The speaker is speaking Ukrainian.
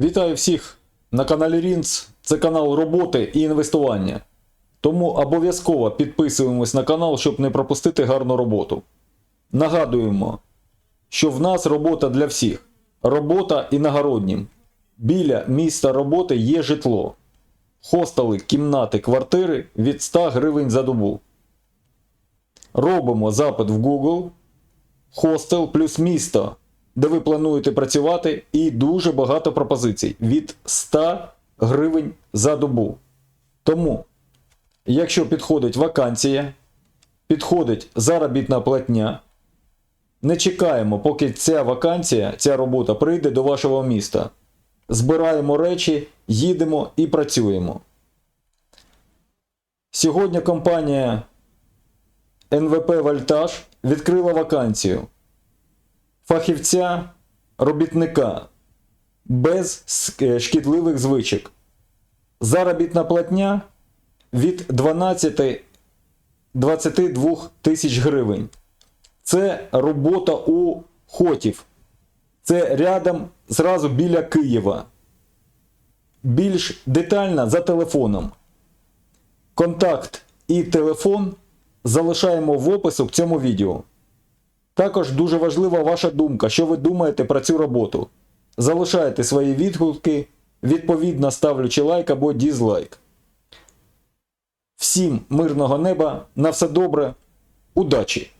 Вітаю всіх на каналі Рінц. Це канал роботи і інвестування. Тому обов'язково підписуємось на канал, щоб не пропустити гарну роботу. Нагадуємо, що в нас робота для всіх. Робота іногороднім. Біля міста роботи є житло. Хостели, кімнати, квартири від 100 гривень за добу. Робимо запит в Google хостел плюс місто, де ви плануєте працювати, і дуже багато пропозицій від 100 гривень за добу. Тому, якщо підходить вакансія, підходить заробітна платня, не чекаємо, поки ця вакансія, ця робота прийде до вашого міста. Збираємо речі, їдемо і працюємо. Сьогодні компанія НВП Вольтаж відкрила вакансію фахівця робітника без шкідливих звичок. Заробітна платня від 12-22 тисяч гривень. Це робота у Хотів. Це рядом зразу біля Києва. Більш детально за телефоном. Контакт і телефон залишаємо в опису в цьому відео. Також дуже важлива ваша думка, що ви думаєте про цю роботу. Залишайте свої відгуки, відповідно ставлячи лайк або дізлайк. Всім мирного неба, на все добре, удачі!